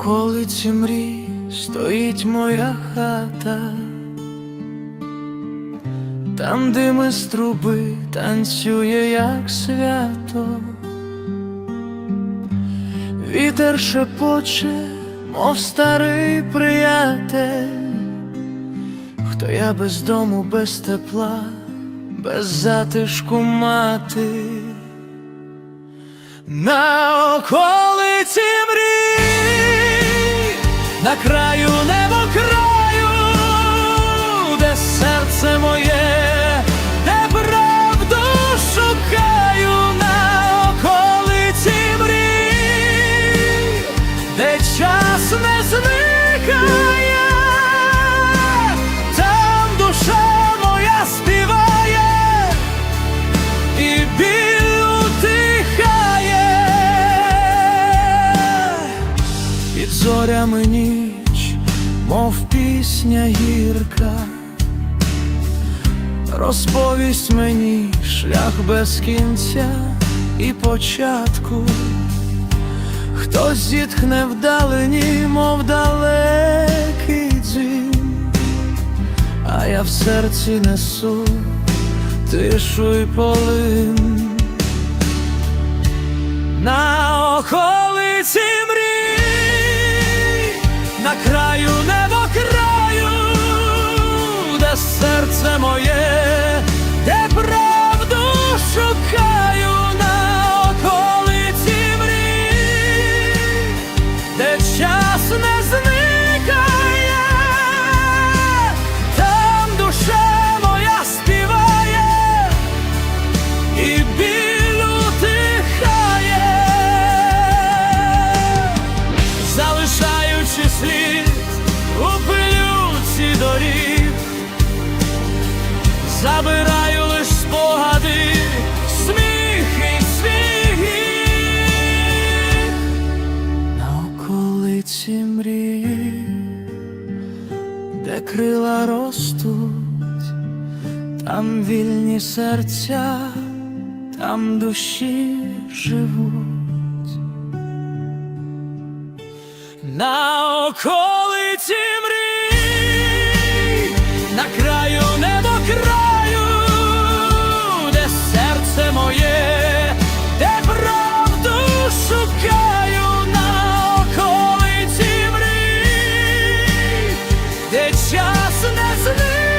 Околиці мрій стоїть моя хата, там дими з труби танцює, як свято, вітер шепоче, мов старий приятель, хто я без дому, без тепла, без затишку мати. На околиці мрій, на краю небо краю, де серце моє, де правду шукаю на околиці мрій, де час не зникає, зорями ніч, мов пісня гірка, розповість мені шлях без кінця і початку. Хтось зітхне вдалині, мов далекий дзвін, а я в серці несу тишу й полин. На околиці на краю небо краю, де серце моє, де правду шукаю на околиці мрій, де час не зникає, там душа моя співає і біль утихає, залишаючи слід у пилюці доріг, забираю лиш спогади, сміх і світ на околиці мрії, де крила ростуть, там вільні серця, там душі живуть. На околиці мрій, на краю небо краю, де серце моє, де правду шукаю. На околиці мрій, де час не зникає,